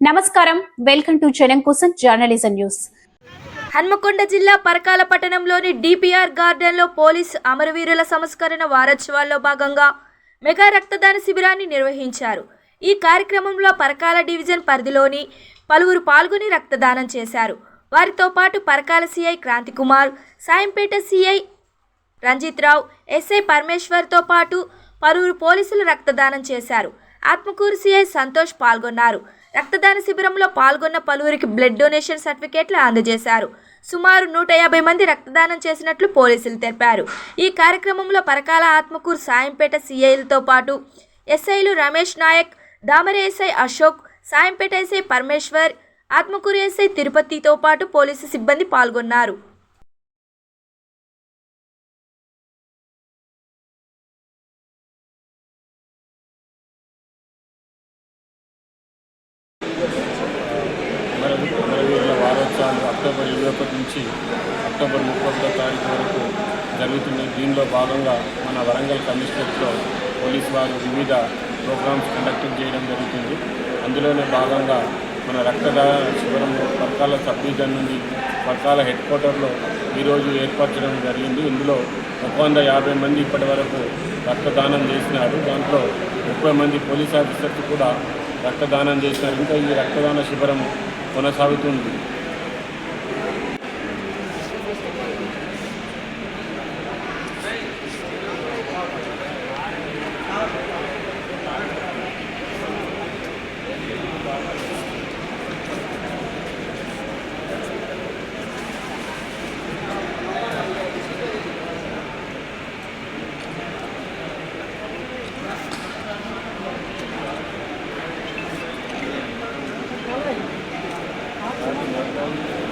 నమస్కారం. Welcome to జనం కోసం జర్నలిజం న్యూస్. హన్మకొండ జిల్లా పరకాల పట్టణంలోని డిపిఆర్ గార్డెన్లో పోలీస్ అమరవీరుల సంస్కరణ వారోత్సవాల్లో భాగంగా మెగా రక్తదాన శిబిరాన్ని నిర్వహించారు. ఈ కార్యక్రమంలో పరకాల డివిజన్ పరిధిలోని పలువురు పాల్గొని రక్తదానం చేశారు. వారితో పాటు Parakala CI Kranthikumar Sayampeta CI Ranjith Rao SI పరమేశ్వర్తో పాటు పలువురు పోలీసులు రక్తదానం చేశారు. ఆత్మకూరు సిఐ సంతోష్ పాల్గొన్నారు. రక్తదాన శిబిరంలో పాల్గొన్న పలువురికి బ్లడ్ డొనేషన్ సర్టిఫికేట్లు అందజేశారు. సుమారు నూట యాభై మంది రక్తదానం చేసినట్లు పోలీసులు తెలిపారు. ఈ కార్యక్రమంలో పరకాల ఆత్మకూరు సాయంపేట సీఐలతో పాటు ఎస్ఐలు Ramesh Nayak Damare SI Ashok Sayampeta SI Parameshwar Atmakur SI తిరుపతితో పాటు పోలీసు సిబ్బంది పాల్గొన్నారు. వారోత్సవాలు అక్టోబర్ ఇరవై ఒకటి నుంచి అక్టోబర్ ముప్పై ఒకటో తారీఖు వరకు జరుగుతున్నాయి దీనిలో భాగంగా మన వరంగల్ కమిషనరేట్లో పోలీస్ వారు వివిధ ప్రోగ్రామ్స్ కండక్ట్ చేయడం జరుగుతుంది. అందులోనే భాగంగా మన రక్తదాన శిబిరంలో పర్కాల సబ్డివిజన్ నుండి పర్కాల హెడ్ క్వార్టర్లో ఈరోజు ఏర్పరచడం జరిగింది. ఇందులో ఒక వంద యాభై మంది ఇప్పటి వరకు రక్తదానం చేసినారు. దాంట్లో ముప్పై మంది పోలీస్ ఆఫీసర్స్ కూడా రక్తదానం చేసినారు. ఇంకా ఈ రక్తదాన శిబిరం కొనసాగుతుంది. Ciao.